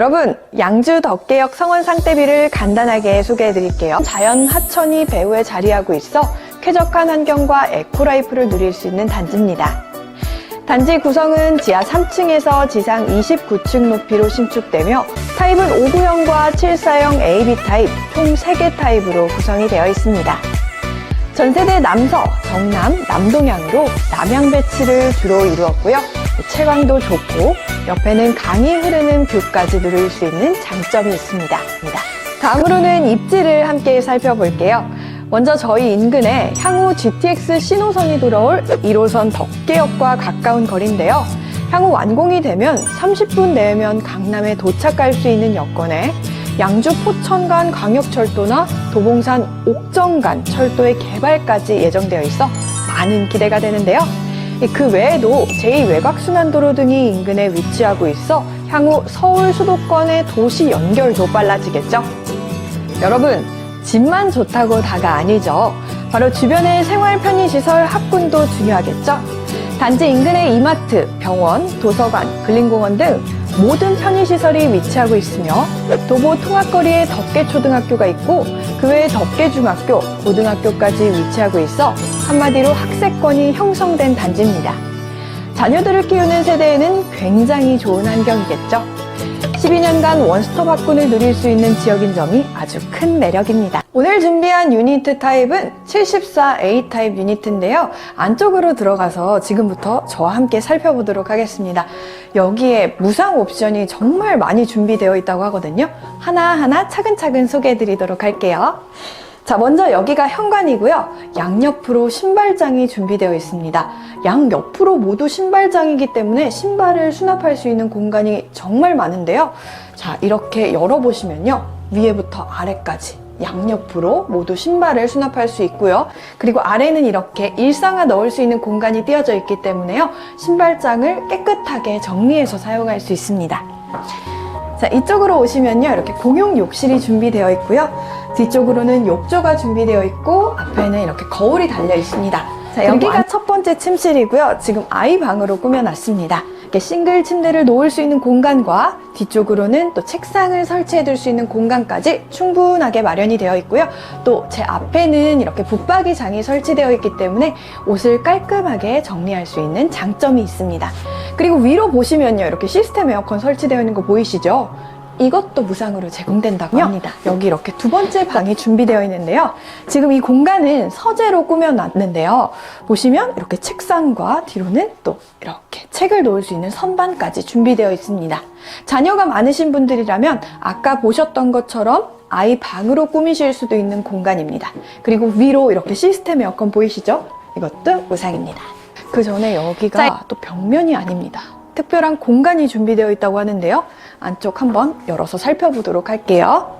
여러분, 양주 덕계역 성원 상대비를 간단하게 소개해 드릴게요. 자연 하천이 배후에 자리하고 있어 쾌적한 환경과 에코라이프를 누릴 수 있는 단지입니다. 단지 구성은 지하 3층에서 지상 29층 높이로 신축되며 타입은 5구형과 7사형 AB 타입 총 3개 타입으로 구성이 되어 있습니다. 전세대 남서, 정남, 남동향으로 남향 배치를 주로 이루었고요. 채광도 좋고 옆에는 강이 흐르는 뷰까지 누릴 수 있는 장점이 있습니다. 다음으로는 입지를 함께 살펴볼게요. 먼저 저희 인근에 향후 GTX 신호선이 돌아올 1호선 덕계역과 가까운 거리인데요. 향후 완공이 되면 30분 내면 강남에 도착할 수 있는 여건에 양주 포천간 광역철도나 도봉산 옥정간 철도의 개발까지 예정되어 있어 많은 기대가 되는데요. 그 외에도 제2외곽순환도로 등이 인근에 위치하고 있어 향후 서울 수도권의 도시 연결도 빨라지겠죠. 여러분, 집만 좋다고 다가 아니죠. 바로 주변의 생활 편의시설 합군도 중요하겠죠. 단지 인근의 이마트, 병원, 도서관, 근린공원 등 모든 편의시설이 위치하고 있으며 도보 통학거리에 덕계초등학교가 있고 그 외에 덕계중학교, 고등학교까지 위치하고 있어 한마디로 학세권이 형성된 단지입니다. 자녀들을 키우는 세대에는 굉장히 좋은 환경이겠죠. 12년간 원스톱 학군을 누릴 수 있는 지역인 점이 아주 큰 매력입니다. 오늘 준비한 유니트 타입은 74A 타입 유니트인데요. 안쪽으로 들어가서 지금부터 저와 함께 살펴보도록 하겠습니다. 여기에 무상 옵션이 정말 많이 준비되어 있다고 하거든요. 하나하나 차근차근 소개해 드리도록 할게요. 자, 먼저 여기가 현관이고요. 양옆으로 신발장이 준비되어 있습니다. 양옆으로 모두 신발장이기 때문에 신발을 수납할 수 있는 공간이 정말 많은데요. 자, 이렇게 열어보시면요. 위에부터 아래까지 양옆으로 모두 신발을 수납할 수 있고요. 그리고 아래는 이렇게 일상화 넣을 수 있는 공간이 띄어져 있기 때문에요. 신발장을 깨끗하게 정리해서 사용할 수 있습니다. 자, 이쪽으로 오시면요. 이렇게 공용 욕실이 준비되어 있고요. 뒤쪽으로는 욕조가 준비되어 있고 앞에는 이렇게 거울이 달려 있습니다. 자, 여기가 첫 번째 침실이고요. 지금 아이 방으로 꾸며놨습니다. 이렇게 싱글 침대를 놓을 수 있는 공간과 뒤쪽으로는 또 책상을 설치해 둘 수 있는 공간까지 충분하게 마련이 되어 있고요. 또 제 앞에는 이렇게 붙박이 장이 설치되어 있기 때문에 옷을 깔끔하게 정리할 수 있는 장점이 있습니다. 그리고 위로 보시면요. 이렇게 시스템 에어컨 설치되어 있는 거 보이시죠? 이것도 무상으로 제공된다고 합니다. 여기 이렇게 두 번째 방이 준비되어 있는데요. 지금 이 공간은 서재로 꾸며놨는데요. 보시면 이렇게 책상과 뒤로는 또 이렇게 책을 놓을 수 있는 선반까지 준비되어 있습니다. 자녀가 많으신 분들이라면 아까 보셨던 것처럼 아이 방으로 꾸미실 수도 있는 공간입니다. 그리고 위로 이렇게 시스템 에어컨 보이시죠? 이것도 무상입니다. 그 전에 여기가 또 벽면이 아닙니다. 특별한 공간이 준비되어 있다고 하는데요. 안쪽 한번 열어서 살펴보도록 할게요.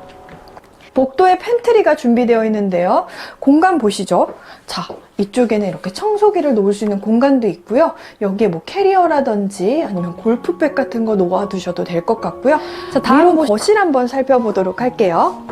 복도에 팬트리가 준비되어 있는데요. 공간 보시죠? 자, 이쪽에는 이렇게 청소기를 놓을 수 있는 공간도 있고요. 여기에 뭐 캐리어라든지 아니면 골프백 같은 거 놓아두셔도 될 것 같고요. 자, 다음 거실 한번 살펴보도록 할게요.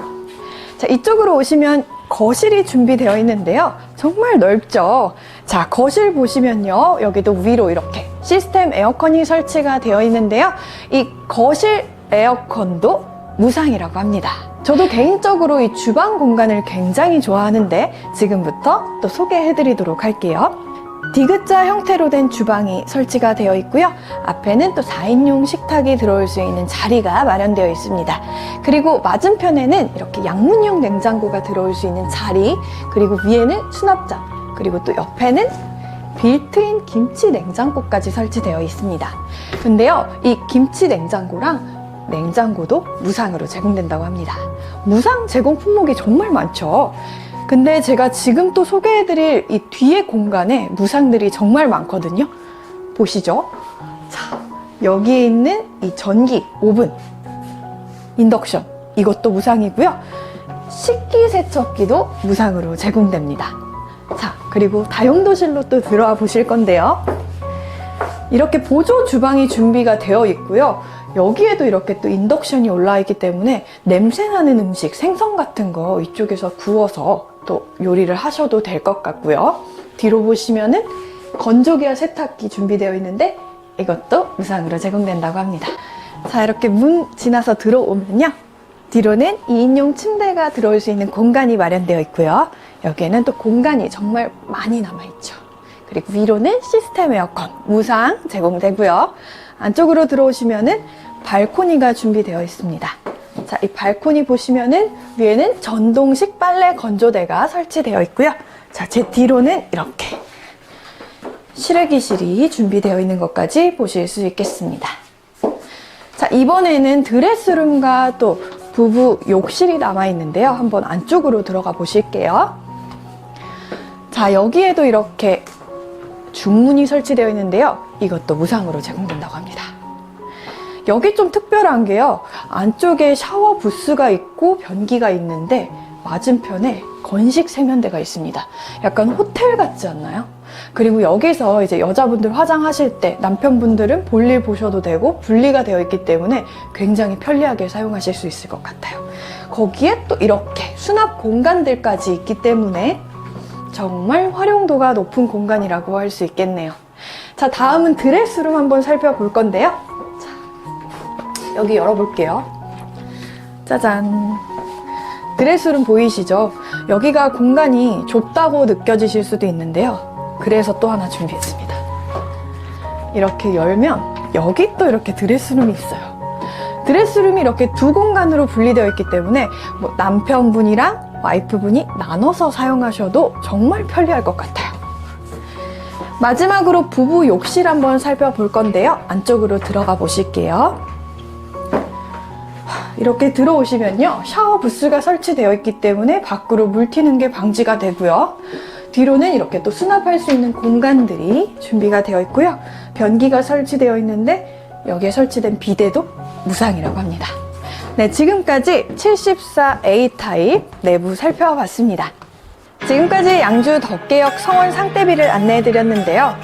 자, 이쪽으로 오시면 거실이 준비되어 있는데요. 정말 넓죠? 자, 거실 보시면요. 여기도 위로 이렇게 시스템 에어컨이 설치가 되어 있는데요. 이 거실 에어컨도 무상이라고 합니다. 저도 개인적으로 이 주방 공간을 굉장히 좋아하는데 지금부터 또 소개해 드리도록 할게요. 디귿자 형태로 된 주방이 설치가 되어 있고요. 앞에는 또 4인용 식탁이 들어올 수 있는 자리가 마련되어 있습니다. 그리고 맞은편에는 이렇게 양문형 냉장고가 들어올 수 있는 자리, 그리고 위에는 수납장, 그리고 또 옆에는 빌트인 김치 냉장고까지 설치되어 있습니다. 근데요, 이 김치 냉장고랑 냉장고도 무상으로 제공된다고 합니다. 무상 제공 품목이 정말 많죠. 근데 제가 지금 또 소개해드릴 이 뒤에 공간에 무상들이 정말 많거든요. 보시죠. 자, 여기에 있는 이 전기, 오븐, 인덕션, 이것도 무상이고요. 식기세척기도 무상으로 제공됩니다. 자, 그리고 다용도실로 또 들어와 보실 건데요. 이렇게 보조 주방이 준비가 되어 있고요. 여기에도 이렇게 또 인덕션이 올라와 있기 때문에 냄새 나는 음식, 생선 같은 거 이쪽에서 구워서 또 요리를 하셔도 될 것 같고요. 뒤로 보시면은 건조기와 세탁기 준비되어 있는데 이것도 무상으로 제공된다고 합니다. 자, 이렇게 문 지나서 들어오면요. 뒤로는 2인용 침대가 들어올 수 있는 공간이 마련되어 있고요. 여기에는 또 공간이 정말 많이 남아있죠. 그리고 위로는 시스템 에어컨, 무상 제공되고요. 안쪽으로 들어오시면은 발코니가 준비되어 있습니다. 자, 이 발코니 보시면은 위에는 전동식 빨래 건조대가 설치되어 있고요. 자, 제 뒤로는 이렇게 실외기실이 준비되어 있는 것까지 보실 수 있겠습니다. 자, 이번에는 드레스룸과 또 부부 욕실이 남아 있는데요. 한번 안쪽으로 들어가 보실게요. 자, 여기에도 이렇게 중문이 설치되어 있는데요. 이것도 무상으로 제공된다고 합니다. 여기 좀 특별한 게요. 안쪽에 샤워 부스가 있고 변기가 있는데 맞은편에 건식 세면대가 있습니다. 약간 호텔 같지 않나요? 그리고 여기서 이제 여자분들 화장하실 때 남편분들은 볼일 보셔도 되고 분리가 되어 있기 때문에 굉장히 편리하게 사용하실 수 있을 것 같아요. 거기에 또 이렇게 수납 공간들까지 있기 때문에 정말 활용도가 높은 공간이라고 할 수 있겠네요. 자, 다음은 드레스룸 한번 살펴볼 건데요. 자, 여기 열어볼게요. 짜잔. 드레스룸 보이시죠? 여기가 공간이 좁다고 느껴지실 수도 있는데요. 그래서 또 하나 준비했습니다. 이렇게 열면 여기 또 이렇게 드레스룸이 있어요. 드레스룸이 이렇게 두 공간으로 분리되어 있기 때문에 뭐 남편분이랑 와이프분이 나눠서 사용하셔도 정말 편리할 것 같아요. 마지막으로 부부 욕실 한번 살펴볼 건데요. 안쪽으로 들어가 보실게요. 이렇게 들어오시면요. 샤워 부스가 설치되어 있기 때문에 밖으로 물 튀는 게 방지가 되고요. 뒤로는 이렇게 또 수납할 수 있는 공간들이 준비가 되어 있고요. 변기가 설치되어 있는데 여기에 설치된 비데도 무상이라고 합니다. 네, 지금까지 74A 타입 내부 살펴봤습니다. 지금까지 양주 덕계역 성원 상대비를 안내해 드렸는데요.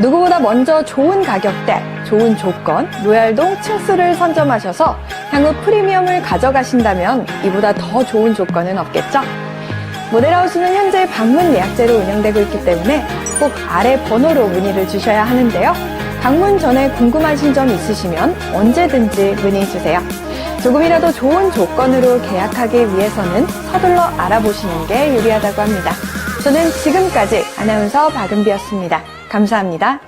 누구보다 먼저 좋은 가격대, 좋은 조건, 로얄동 층수를 선점하셔서 향후 프리미엄을 가져가신다면 이보다 더 좋은 조건은 없겠죠? 모델하우스는 현재 방문 예약제로 운영되고 있기 때문에 꼭 아래 번호로 문의를 주셔야 하는데요. 방문 전에 궁금하신 점 있으시면 언제든지 문의 주세요. 조금이라도 좋은 조건으로 계약하기 위해서는 서둘러 알아보시는 게 유리하다고 합니다. 저는 지금까지 아나운서 박은비였습니다. 감사합니다.